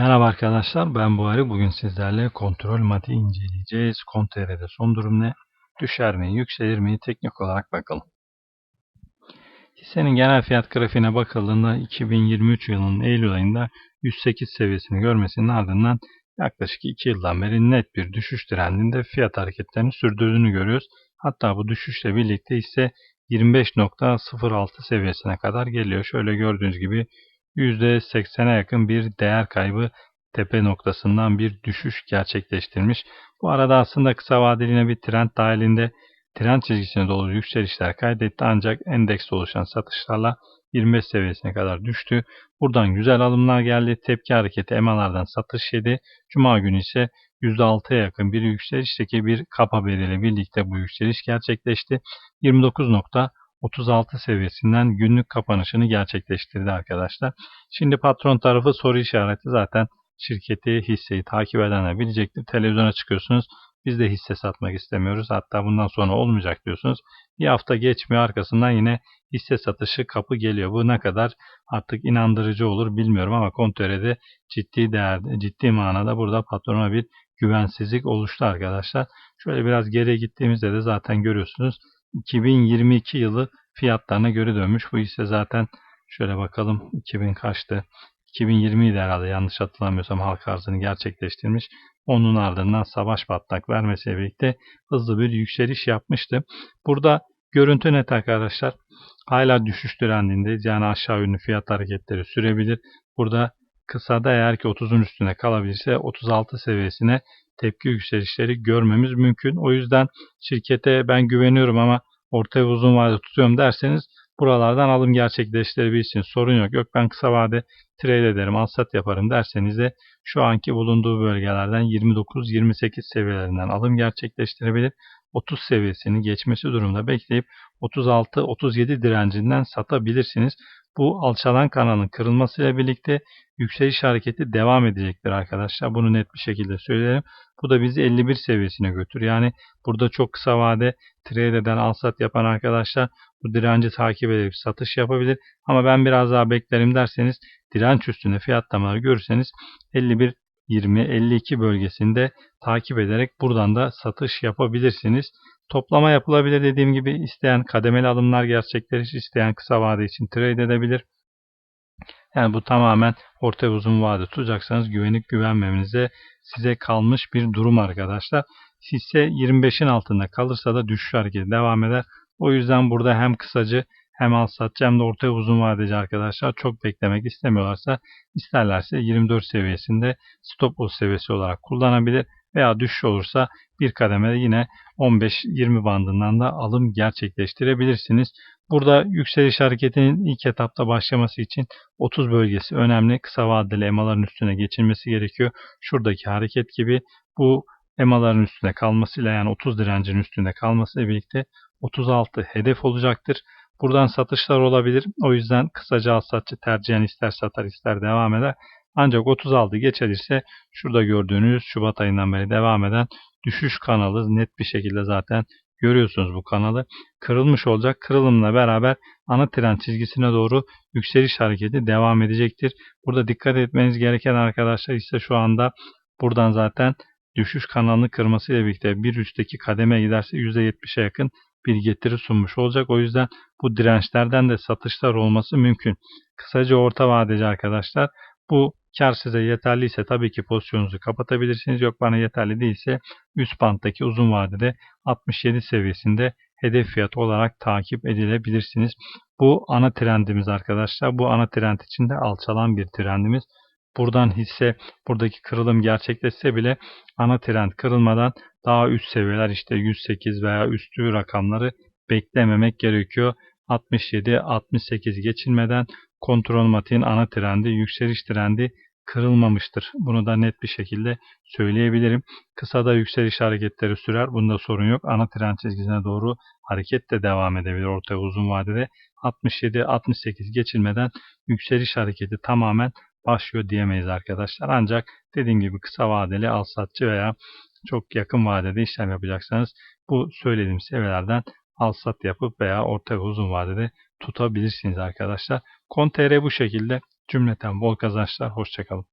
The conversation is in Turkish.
Merhaba arkadaşlar ben Buhari. Bugün sizlerle kontrol mati inceleyeceğiz. Kontr'de son durum ne? Düşer mi, yükselir mi? Teknik olarak bakalım. Hissenin genel fiyat grafiğine bakıldığında 2023 yılının Eylül ayında 108 seviyesini görmesinin ardından yaklaşık 2 yıldan beri net bir düşüş trendinde fiyat hareketlerini sürdürdüğünü görüyoruz. Hatta bu düşüşle birlikte ise 25.06 seviyesine kadar geliyor. Şöyle gördüğünüz gibi %80'e yakın bir değer kaybı tepe noktasından bir düşüş gerçekleştirmiş. Bu arada aslında kısa vadeli bir trend dahilinde trend çizgisine doğru yükselişler kaydetti ancak endekste oluşan satışlarla 25 seviyesine kadar düştü. Buradan güzel alımlar geldi. Tepki hareketi EMA'lardan satış yedi. Cuma günü ise %6'ya yakın bir yükselişteki bir kapa bedeli birlikte bu yükseliş gerçekleşti. 29. 36 seviyesinden günlük kapanışını gerçekleştirdi arkadaşlar. Şimdi patron tarafı soru işareti zaten şirketi, hisseyi takip edenler bilecektir. Televizyona çıkıyorsunuz. Biz de hisse satmak istemiyoruz. Hatta bundan sonra olmayacak diyorsunuz. Bir hafta geçmiyor arkasından yine hisse satışı kapı geliyor. Bu ne kadar artık inandırıcı olur bilmiyorum ama kontörede ciddi değerde, ciddi manada burada patrona bir güvensizlik oluştu arkadaşlar. Şöyle biraz geriye gittiğimizde de zaten görüyorsunuz 2022 yılı fiyatlarına göre dönmüş. Bu ise zaten şöyle bakalım 2000 kaçtı? 2020'ydi herhalde yanlış hatırlamıyorsam halka arzını gerçekleştirmiş. Onun ardından savaş patlak vermesiyle birlikte hızlı bir yükseliş yapmıştı. Burada görüntü net arkadaşlar. Hala düşüş trendinde yani aşağı yönlü fiyat hareketleri sürebilir. Burada kısada eğer ki 30'un üstüne kalabilirse 36 seviyesine tepki yükselişleri görmemiz mümkün. O yüzden şirkete ben güveniyorum ama orta ve uzun vade tutuyorum derseniz buralardan alım gerçekleştirebilirsiniz. Sorun yok. Yok ben kısa vade trade ederim, al sat yaparım derseniz de şu anki bulunduğu bölgelerden 29-28 seviyelerinden alım gerçekleştirebilir. 30 seviyesini geçmesi durumda bekleyip 36-37 direncinden satabilirsiniz. Bu alçalan kanalın kırılmasıyla birlikte yükseliş hareketi devam edecektir arkadaşlar. Bunu net bir şekilde söyleyelim. Bu da bizi 51 seviyesine götür. Yani burada çok kısa vade trade eden al sat yapan arkadaşlar bu direnci takip edip satış yapabilir. Ama ben biraz daha beklerim derseniz direnç üstünde fiyatlamaları görürseniz 51 20-52 bölgesinde takip ederek buradan da satış yapabilirsiniz. Toplama yapılabilir dediğim gibi isteyen kademeli alımlar gerçekleşir, isteyen kısa vade için trade edebilir. Yani bu tamamen orta ve uzun vade tutacaksanız güvenip güvenmemenize size kalmış bir durum arkadaşlar. Hisse 25'in altında kalırsa da düşüş hareketi devam eder. O yüzden burada hem kısacı hem al satçı hem de orta ve uzun vadeci arkadaşlar çok beklemek istemiyorlarsa isterlerse 24 seviyesinde stop loss seviyesi olarak kullanabilir veya düşüş olursa bir kademede yine 15-20 bandından da alım gerçekleştirebilirsiniz. Burada yükseliş hareketinin ilk etapta başlaması için 30 bölgesi önemli. Kısa vadeli emaların üstüne geçilmesi gerekiyor. Şuradaki hareket gibi bu emaların üstüne kalmasıyla yani 30 direncin üstünde kalmasıyla birlikte 36 hedef olacaktır. Buradan satışlar olabilir. O yüzden kısaca al satçı tercihen ister satar ister devam eder. Ancak 36 geçerse şurada gördüğünüz Şubat ayından beri devam eden düşüş kanalı net bir şekilde zaten görüyorsunuz bu kanalı. Kırılmış olacak. Kırılımla beraber ana trend çizgisine doğru yükseliş hareketi devam edecektir. Burada dikkat etmeniz gereken arkadaşlar ise şu anda buradan zaten düşüş kanalını kırmasıyla birlikte bir üstteki kademe giderse %70'e yakın bir getiri sunmuş olacak. O yüzden bu dirençlerden de satışlar olması mümkün. Kısaca orta vadeci arkadaşlar bu kar size yeterliyse tabii ki pozisyonunuzu kapatabilirsiniz. Yok bana yeterli değilse üst banttaki uzun vadede 67 seviyesinde hedef fiyat olarak takip edilebilirsiniz. Bu ana trendimiz arkadaşlar. Bu ana trend içinde alçalan bir trendimiz. Buradan hisse buradaki kırılım gerçekleşse bile ana trend kırılmadan daha üst seviyeler işte 108 veya üstü rakamları beklememek gerekiyor. 67-68 geçilmeden kontrol matiğin ana trendi, yükseliş trendi kırılmamıştır. Bunu da net bir şekilde söyleyebilirim. Kısada yükseliş hareketleri sürer. Bunda sorun yok. Ana trend çizgisine doğru hareket de devam edebilir ortaya uzun vadede. 67-68 geçilmeden yükseliş hareketi tamamen başlıyor diyemeyiz arkadaşlar. Ancak dediğim gibi kısa vadeli al satçı veya çok yakın vadede işlem yapacaksanız bu söylediğim seviyelerden al sat yapıp veya orta ve uzun vadede tutabilirsiniz arkadaşlar. Kon.tr bu şekilde cümleten bol kazançlar. Hoşçakalın.